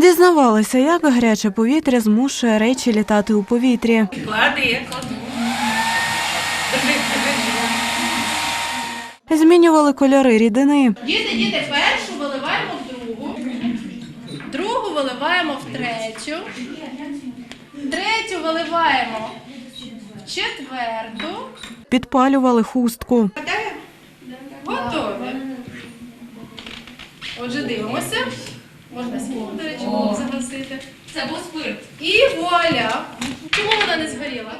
Дізнавалися, як гаряче повітря змушує речі літати у повітрі. Клади, я кладу. Змінювали кольори рідини. Діти, діти, першу виливаємо в другу, другу виливаємо в третю, третю виливаємо в четверту. Підпалювали хустку. Готові. Отже, дивимося. Можна сьогодні, до речі, було загасити. Це був спирт. І вуаля. Чому вона не згоріла?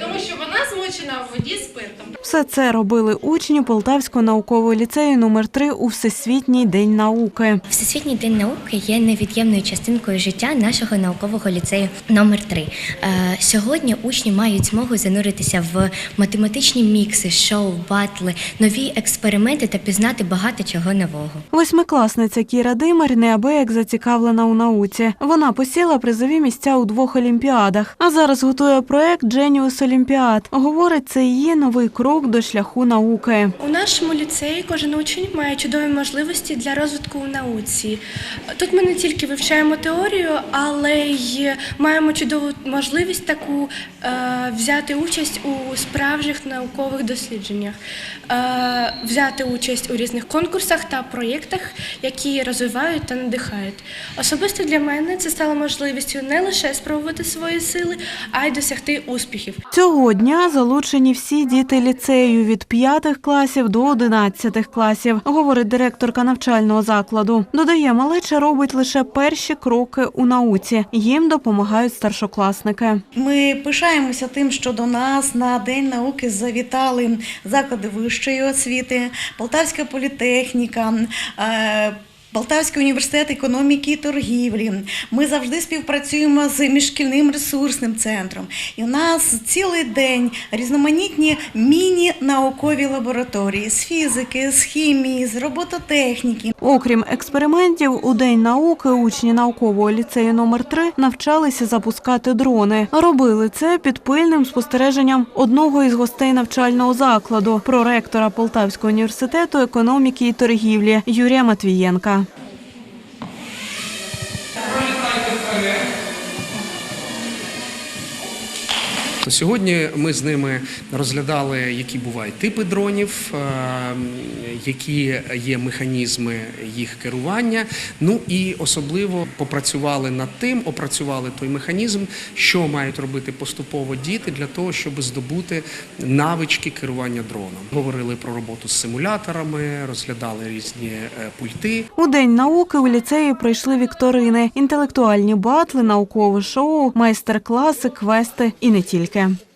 Тому що вона змочена в воді спиртом. Все це робили учні Полтавського наукового ліцею номер 3 у Всесвітній день науки. Всесвітній день науки є невід'ємною частинкою життя нашого наукового ліцею номер 3 Е, Сьогодні учні мають змогу зануритися в математичні мікси, шоу, батли, нові експерименти та пізнати багато чого нового. Восьмикласниця Кіра Димар неабияк зацікавлена у науці. Вона посіла призові місця у двох олімпіадах, а зараз готує проект Дженіус Олімпіад. Говорить, це її новий крок до шляху науки. У нашому ліцеї кожен учень має чудові можливості для розвитку у науці. Тут ми не тільки вивчаємо теорію, але й маємо чудову можливість таку е, взяти участь у справжніх наукових дослідженнях, е, взяти участь у різних конкурсах та проєктах, які розвивають та надихають. Особисто для мене це стало можливістю не лише спробувати свої сили, а й досягти успіхів. Цього дня залучені всі діти ліцею від 5 класів до 11 класів, говорить директорка навчального закладу. Додає, малеча робить лише перші кроки у науці. Їм допомагають старшокласники. Ми пишаємося тим, що до нас на День науки завітали заклади вищої освіти, Полтавська політехніка. Полтавський університет економіки і торгівлі. Ми завжди співпрацюємо з міжшкільним ресурсним центром. І у нас цілий день різноманітні міні-наукові лабораторії з фізики, з хімії, з робототехніки. Окрім експериментів, у день науки учні наукового ліцею номер 3 навчалися запускати дрони. Робили це під пильним спостереженням одного із гостей навчального закладу, проректора Полтавського університету економіки і торгівлі Юрія Матвієнка. То сьогодні ми з ними розглядали, які бувають типи дронів, е, які є механізми їх керування. Ну і особливо попрацювали над тим, опрацювали той механізм, що мають робити поступово діти для того, щоб здобути навички керування дроном. Говорили про роботу з симуляторами, розглядали різні е, пульти. У день науки у ліцеї пройшли вікторини, інтелектуальні батли, наукове шоу, майстер-класи, квести і не тільки. Música.